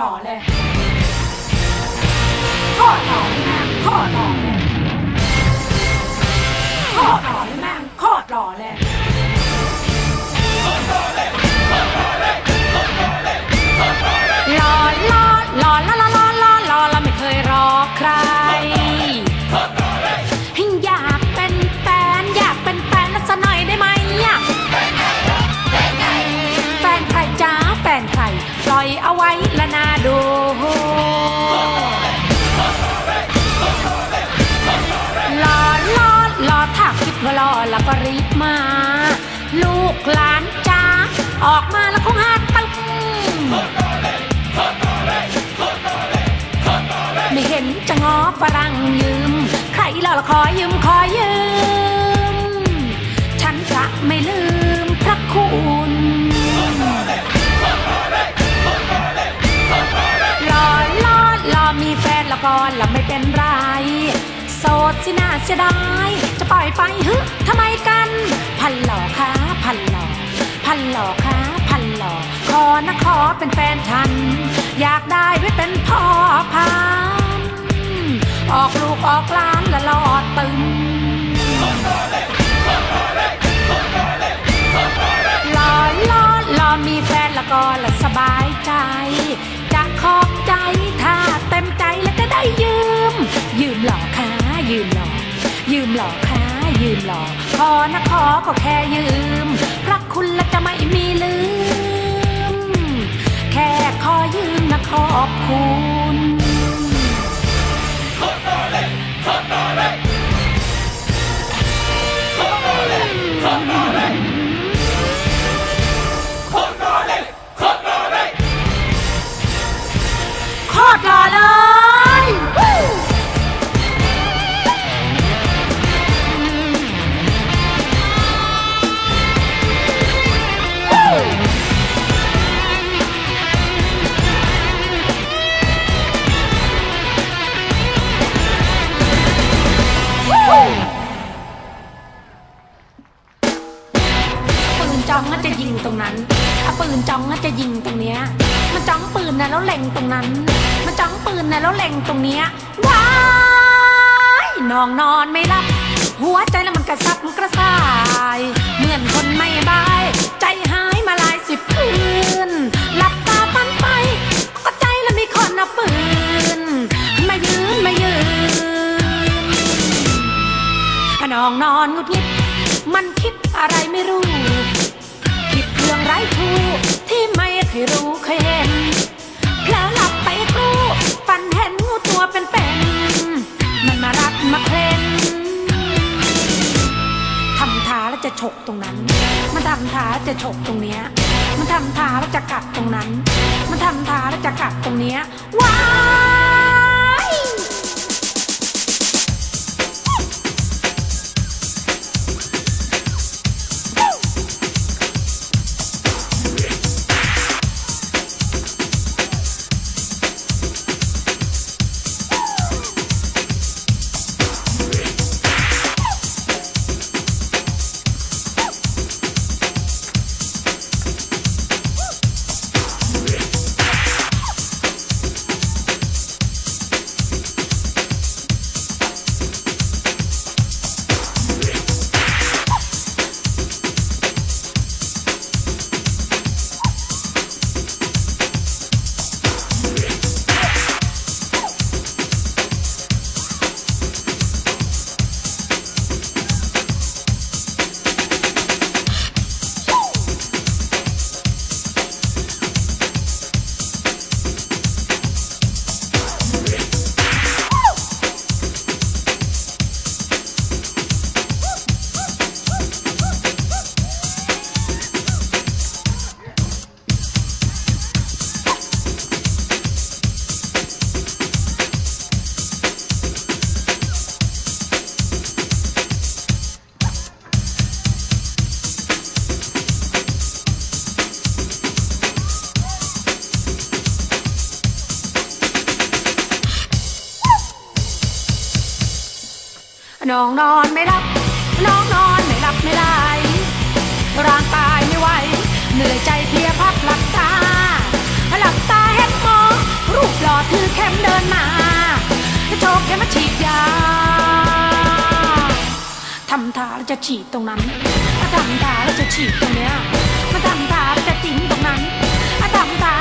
好嘞。 ไม่ลืมพระคุณรอรอรอมีแฟนละก่อนละไม่เป็นไร โสดสิน่าเสียดายจะปล่อยไปฮึทำไมกัน พันหล่อค้ะพันหล่อพันหล่อค้ะพันหล่อขอนะขอเป็นแฟนฉัน อยากได้ไว้เป็นพ่อ แฟนแล้วก็ละสบายใจ จะขอบใจถ้าเต็มใจแล้วก็ได้ยืม ยืมหลอกค้ายืมหลอก ยืมหลอกค้ายืมหลอก ขอนะขอก็แค่ยืม พระคุณและจะไม่มีลืม แค่ขอยืมนะขอบคุณ โคตรหล่อเลย ปืนจองก็จะยิงตรงนั้น ปืนจ้องก็จะยิงตรงเนี้ยมันจ้องปืนนะแล้วเล็งตรงนั้น มันจ้องปืนนะแล้วเล็งตรงเนี้ยว้ายนองนอนไม่หลับ หัวใจแล้วมันกระซับกระส่าย เหมือนคนไม่บาย ใจหายมาลายสิบคืนหลับตาฝันไปก็ใจแล้วมีคนเอาปืนมายืนมายืนนองนอนงุดงิดมันคิดอะไรไม่รู้ ฉกตรงนั้น มันทำท่าจะฉกตรงเนี้ย มันทำท่าแล้วจะกัดตรงนั้น มันทำท่าแล้วจะกัดตรงเนี้ยว้า น้องนอนไม่หลับ น้องนอนไม่หลับไม่ได้ ร่างกายไม่ไหว เหนื่อยใจเพียพักหลับตา หลับตาเห็นหมอ รูปหล่อถือเข็มเดินมาโชคแค่มาฉีดยา ทำท่าแล้วจะฉีดตรงนั้นทำท่าแล้วจะฉีดตรงเนี้ยมาทำท่าแล้วจะจิ้มตรงนั้นทำท่า